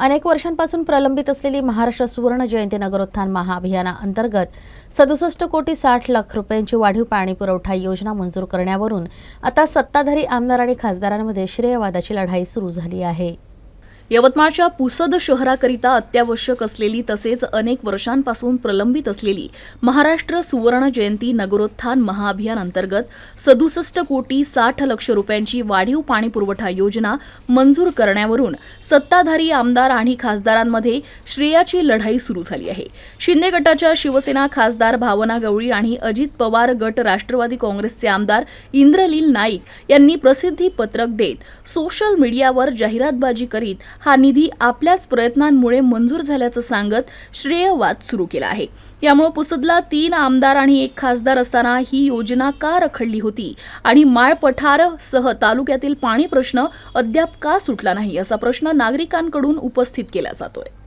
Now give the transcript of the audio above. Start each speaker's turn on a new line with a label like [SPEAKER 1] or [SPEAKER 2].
[SPEAKER 1] अनेक वर्षांपासून प्रलंबित असलेली महाराष्ट्र सुवर्ण जयंती नगरोत्थान महाअभियानाअंतर्गत सदुसष्ट कोटी साठ लाख रुपयांची वाढीव पाणी पुरवठा योजना मंजूर करण्यावरून आता सत्ताधारी आमदार आणि खासदारांमध्ये श्रेयवादाची लढाई सुरू झाली आहे.
[SPEAKER 2] यवतमाळच्या पुसद शहराकरिता अत्यावश्यक असलेली तसेच अनेक वर्षांपासून प्रलंबित असलेली महाराष्ट्र सुवर्ण जयंती नगरोत्थान महाअभियान अंतर्गत सदुसष्ट कोटी साठ लक्ष रुपयांची वाढीव पाणी पुरवठा योजना मंजूर करण्यावरून सत्ताधारी आमदार आणि खासदारांमध्ये श्रेयाची लढाई सुरू झाली आहे. शिंदे गटाच्या शिवसेना खासदार भावना गवळी आणि अजित पवार गट राष्ट्रवादी काँग्रेसचे आमदार इंद्रलील नाईक यांनी प्रसिद्धी पत्रक देत सोशल मीडियावर जाहिरातबाजी करीत हा निधी आपल्याच प्रयत्नांमुळे मंजूर झाल्याचं सांगत श्रेयवाद सुरू केला आहे. यामुळे पुसदला तीन आमदार आणि एक खासदार असताना ही योजना का रखडली होती? आणि माळ सह तालुक्यातील पाणी प्रश्न अद्याप का सुटला नाही? असा प्रश्न नागरिकांकडून उपस्थित केला जातोय.